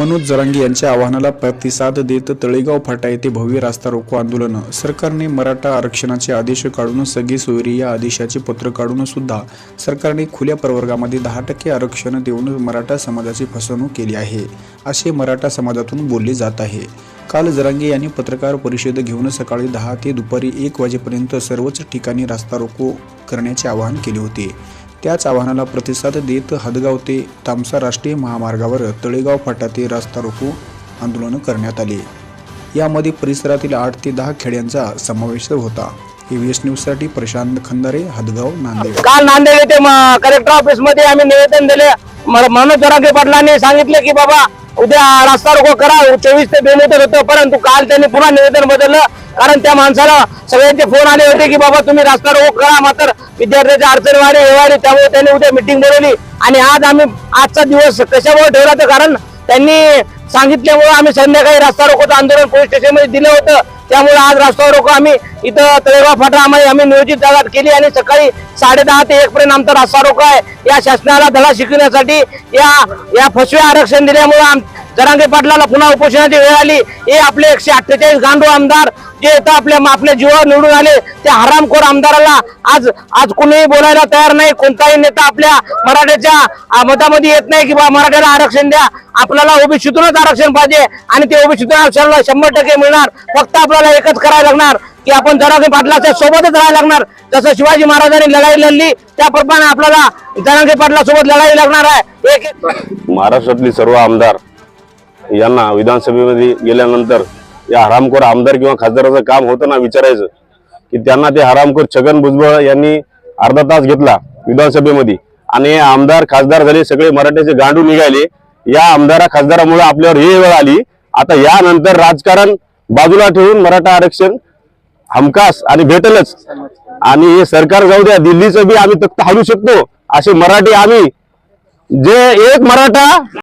मनोज जरांगे यांच्या आवाहनाला प्रतिसाद देत तळेगाव फाटा येथे भव्य रास्ता रोको आंदोलन. सरकारने मराठा आरक्षणाचे आदेश काढून सगळी सोयरी या आदेशाचे पत्र काढून सुद्धा सरकारने खुल्या प्रवर्गामध्ये दहा टक्के आरक्षण देऊन मराठा समाजाची फसवणूक केली आहे असे मराठा समाजातून बोलले जात आहे. काल जरांगे यांनी पत्रकार परिषद घेऊन सकाळी दहा ते दुपारी एक वाजेपर्यंत सर्वच ठिकाणी रास्ता रोको करण्याचे आवाहन केले होते. त्याच आवाहनाला प्रतिसाद देत हदगाव ते तामसा राष्ट्रीय महामार्गावर तळेगाव फाटा ते रास्ता रोको आंदोलन करण्यात आले. यामध्ये परिसरातील आठ ते दहा खेड्यांचा समावेश होता. एव्हीएस न्यूजसाठी प्रशांत खंदारे हदगाव नांदेड. काल नांदेड येथे कलेक्टर ऑफिसमध्ये आम्ही निवेदन दिले. मनोज जरांगे पाटलांनी सांगितले की बाबा उद्या रास्ता रोको करा. चोवीस ते बेमुदत होतं परंतु काल त्यांनी पुन्हा निवेदन बदललं. कारण त्या माणसाला सगळ्यांचे फोन आले होते की बाबा तुम्ही रास्ता रोख हो, करा मात्र विद्यार्थ्याच्या अडचण वाढे हे वाढे त्यामुळे त्यांनी उद्या मिटिंग बोलवली. आणि आज आम्ही आजचा दिवस कशामुळे ठेवला तर कारण त्यांनी सांगितल्यामुळे आम्ही संध्याकाळी रास्ता रोकोचं आंदोलन पोलीस स्टेशनमध्ये दिलं होतं. त्यामुळे आज रास्ता रोको आम्ही. इथं तळेगाव फाटा आम्ही आम्ही नियोजित जागात केली आणि सकाळी साडे दहा ते एक पर्यंत आमचा रास्ता रोको आहे. या शासनाला धडा शिकवण्यासाठी या या फसवे आरक्षण दिल्यामुळे जरांगे पाटलाला पुन्हा उपोषणाची वेळ आली. हे आपले एकशे अठ्ठेचाळीस गांडू आमदार जे इथं आपल्या आपल्या जीवावर निवडून आले त्या हरामखोर आमदाराला आज आज कुणीही बोलायला तयार नाही. कोणताही नेता आपल्या मराठ्याच्या मतामध्ये येत नाही की बा मराठ्याला आरक्षण द्या. आपल्याला ओबीसीतूनच आरक्षण पाहिजे आणि ते ओबीसीतून आरक्षणाला शंभर टक्के मिळणार. फक्त आपल्याला एकच करायला लागणार की आपण जरांगे पाटलाच्या सोबतच राहायला लागणार. जसं शिवाजी महाराजांनी लढाई लढली त्याप्रमाणे आपल्याला जरांगे पाटला सोबत लढाई लागणार आहे. एक एक महाराष्ट्रातली सर्व आमदार यांना विधानसभेमध्ये गेल्यानंतर या हरामखोर आमदार किंवा खासदाराचं काम होतं ना विचारायचं की त्यांना ते हरामखोर छगन भुजबळ यांनी अर्धा तास घेतला विधानसभेमध्ये. आणि आमदार खासदार झाले सगळे मराठ्याचे गांडू निघाले. या आमदारा खासदारामुळे आपल्यावर हे वेळ आली. आता यानंतर राजकारण बाजूला ठेवून मराठा आरक्षण हमखास आणि भेटलच. आणि हे सरकार जाऊ द्या दिल्लीचं बी आम्ही तख्त हलू शकतो असे मराठी आम्ही. जे एक मराठा